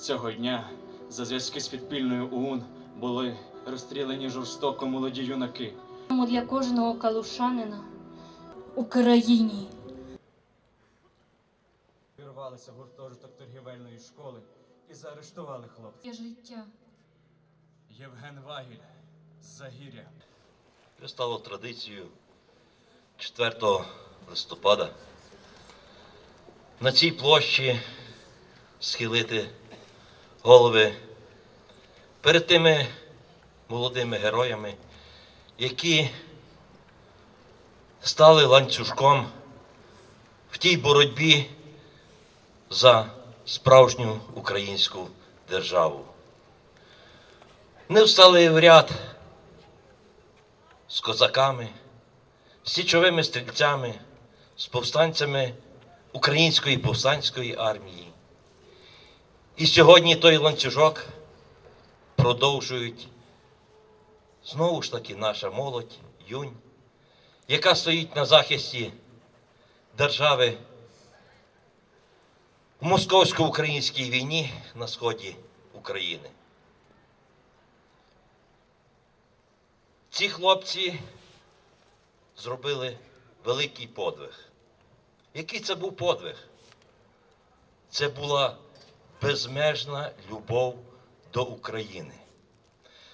Цього дня за зв'язки з підпільною ОУН були розстріляні жорстоко молоді юнаки. Для кожного калушанина Україні. Вірвалися гуртожиток торгівельної школи і заарештували хлопця. Життя. Євген Вагіль з Загір'я. Вже стало традицією 4 листопада на цій площі схилити голови перед тими молодими героями, які стали ланцюжком в тій боротьбі за справжню українську державу. Не встали в ряд з козаками, з січовими стрільцями, з повстанцями Української повстанської армії. І сьогодні той ланцюжок продовжують знову ж таки наша молодь, юнь, яка стоїть на захисті держави в московсько-українській війні на сході України. Ці хлопці зробили великий подвиг. Який це був подвиг? Це була безмежна любов до України.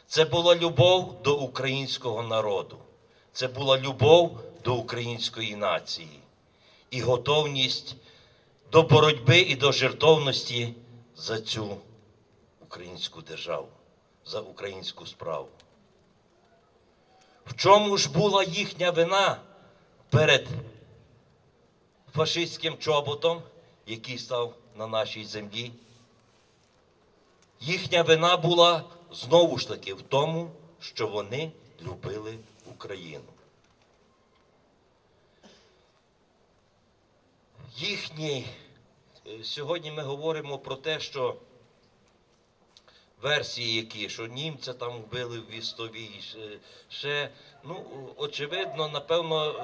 Це була любов до українського народу. Це була любов до української нації і готовність до боротьби і до жертовності за цю українську державу, за українську справу. В чому ж була їхня вина перед фашистським чоботом, який став на нашій землі? Їхня вина була знову ж таки в тому, що вони любили Україну. Їхні, е, сьогодні ми говоримо про те, що версії які, що німця там вбили в Вістовій, ще, ще ну, очевидно, напевно,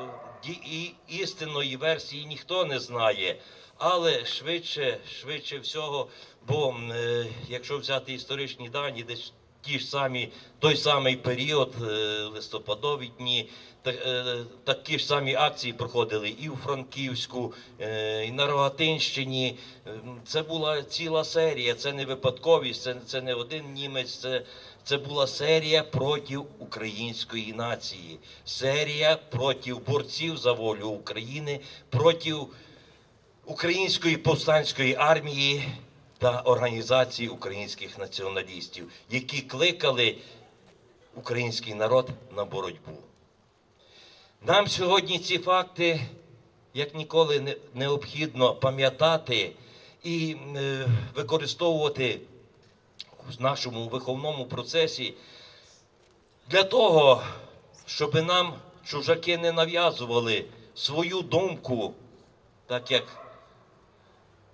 і істинної версії ніхто не знає. Але швидше, швидше всього, бо е, якщо взяти історичні дані, десь ті ж самі, той самий період, е, листопадові дні, та, е, такі ж самі акції проходили і у Франківську, е, і на Рогатинщині. Ем, Це була ціла серія, це не випадковість, це, це не один німець, це, це була серія проти української нації, серія проти борців за волю України, проти української повстанської армії та організації українських націоналістів, які кликали український народ на боротьбу. Нам сьогодні ці факти як ніколи необхідно пам'ятати і е, використовувати в нашому виховному процесі для того, щоб нам чужаки не нав'язували свою думку, так як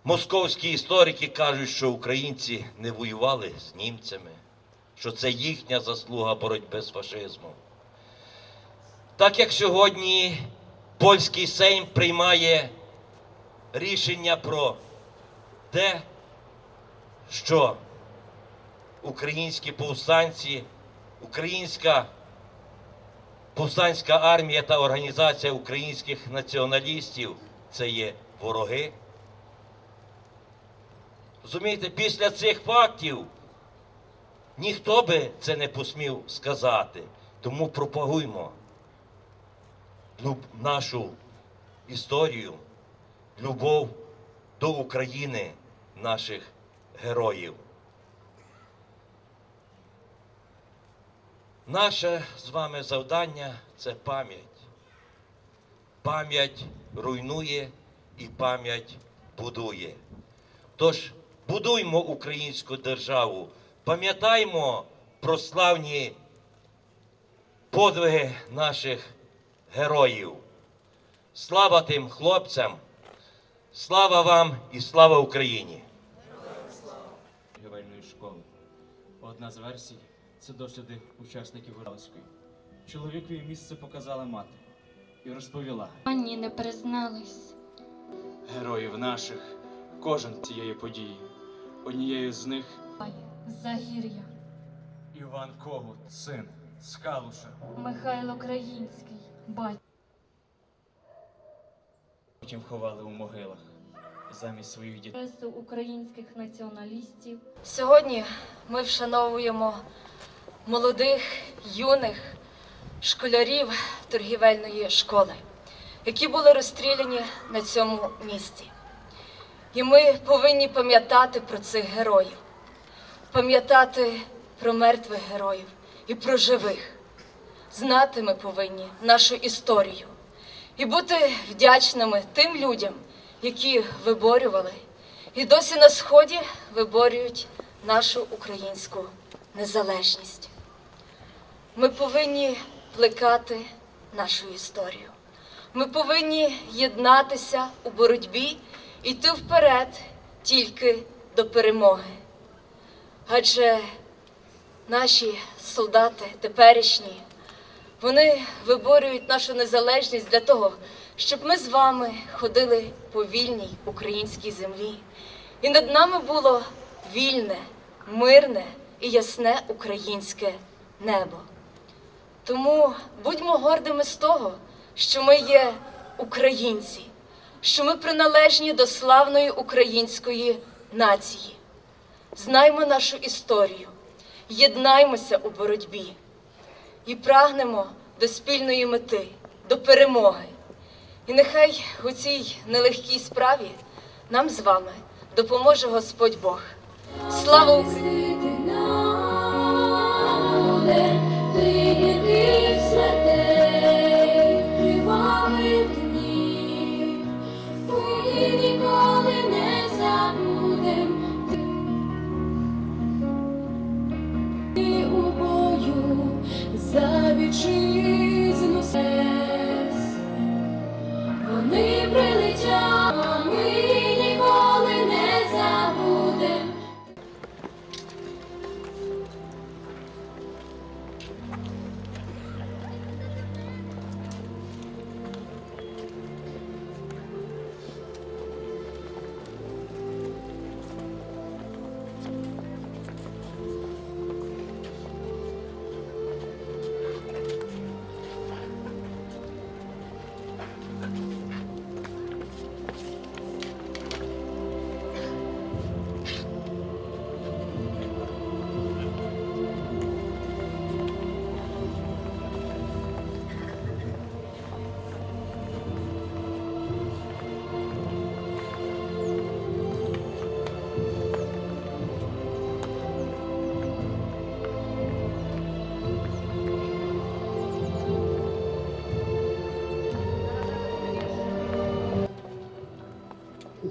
московські історики кажуть, що українці не воювали з німцями, що це їхня заслуга боротьби з фашизмом. Так як сьогодні польський Сейм приймає рішення про те, що українські повстанці, українська повстанська армія та організація українських націоналістів це є вороги. Розумієте, після цих фактів ніхто би це не посмів сказати. Тому пропагуймо люб- нашу історію, любов до України, наших героїв. Наше з вами завдання це пам'ять. Пам'ять руйнує і пам'ять будує. Тож будуймо українську державу, пам'ятаймо про славні подвиги наших героїв. Слава тим хлопцям, слава вам і слава Україні! торгівельної школи. Одна з версій це досліди учасників Уральської. Чоловікові місце показала мати і розповіла. Ані не признались. Героїв наших, кожен цієї події Однією з них Загір'я, Іван Когут, син з Калуша. Михайло Країнський, батько. Потім ховали у могилах замість своїх дітей. Українських націоналістів. Сьогодні ми вшановуємо молодих, юних школярів торгівельної школи, які були розстріляні на цьому місці. І ми повинні пам'ятати про цих героїв, пам'ятати про мертвих героїв і про живих. Знати ми повинні нашу історію і бути вдячними тим людям, які виборювали і досі на сході виборюють нашу українську незалежність. Ми повинні плекати нашу історію. Ми повинні єднатися у боротьбі і йти вперед тільки до перемоги. Адже наші солдати теперішні, вони виборюють нашу незалежність для того, щоб ми з вами ходили по вільній українській землі, і над нами було вільне, мирне і ясне українське небо. Тому будьмо гордими з того, що ми є українці, що ми приналежні до славної української нації. Знаймо нашу історію, єднаймося у боротьбі і прагнемо до спільної мети, до перемоги. І нехай у цій нелегкій справі нам з вами допоможе Господь Бог. Слава Україні! bebetize no céu.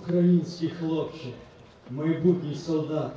Український хлопче, майбутній солдат,